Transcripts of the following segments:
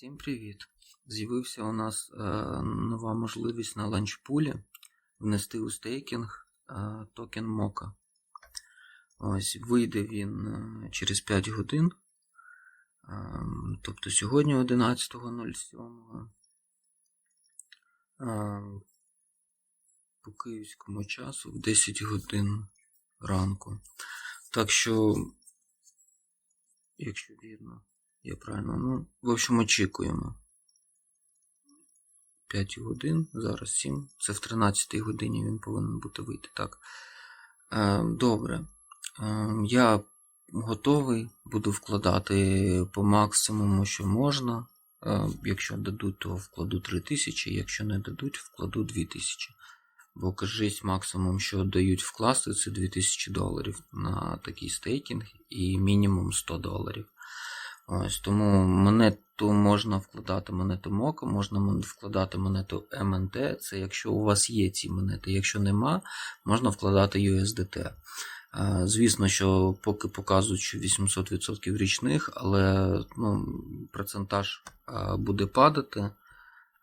Всім привіт! З'явився у нас е, нова можливість на ланчпулі внести у стейкінг е, токен Мока. Ось вийде він е, через 5 годин. Е, тобто сьогодні 11.07. Е, по київському часу в 10 годин ранку. Так що, якщо вірно. Я правильно, ну, в общем, очікуємо. 5 годин, зараз 7. Це в 13 годині він повинен бути вийти. Так. Е, добре. Е, я готовий, буду вкладати по максимуму, що можна. Е, якщо дадуть, то вкладу 3000, якщо не дадуть, вкладу 2000. Бо кажись, максимум, що дають вкласти, це 2000 доларів на такий стейкінг і мінімум 100 доларів. Ось тому монету можна вкладати монету МОКа, можна вкладати монету МНТ. Це якщо у вас є ці монети. Якщо нема, можна вкладати USDT. Е, Звісно, що поки показують, 800% річних, але ну, процентаж е, буде падати.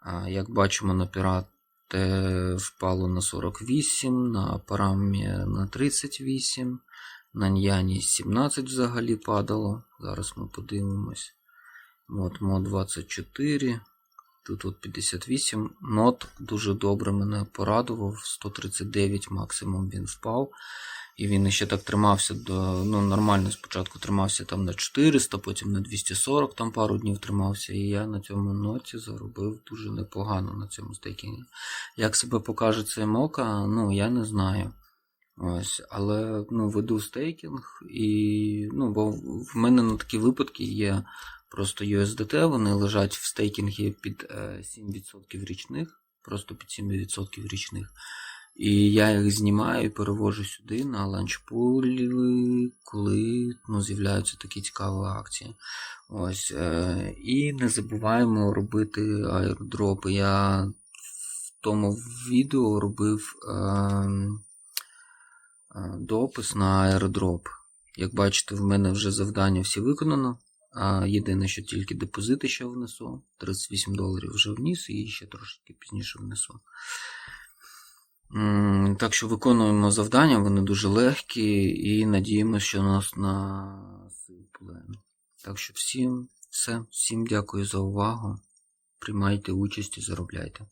Е, Як бачимо, на пірати впало на 48, на парамі на 38. На Ньяні 17 взагалі падало. Зараз ми подивимось. От мо 24. Тут от 58. Нот дуже добре мене порадував. 139 максимум він впав. І він ще так тримався до. Ну, нормально спочатку тримався там на 400, потім на 240, там пару днів тримався. І я на цьому ноті заробив дуже непогано на цьому стейкінгі. Як себе покаже цей мока, ну я не знаю. Ось, але ну, веду стейкінг, і ну, бо в мене на такі випадки є просто USDT, вони лежать в стейкінгі під е, 7% річних, просто під 7% річних. І я їх знімаю і перевожу сюди на ланчпулі, коли ну, з'являються такі цікаві акції. Ось, е, і не забуваємо робити аеродропи. Я в тому відео робив. Е, е, допис на аеродроп. Як бачите, в мене вже завдання всі виконано. А єдине, що тільки депозити ще внесу. 38 доларів вже вніс і ще трошки пізніше внесу. Так що виконуємо завдання, вони дуже легкі, і надіємося, що нас насипле. Так що всім все, всім дякую за увагу. Приймайте участь і заробляйте.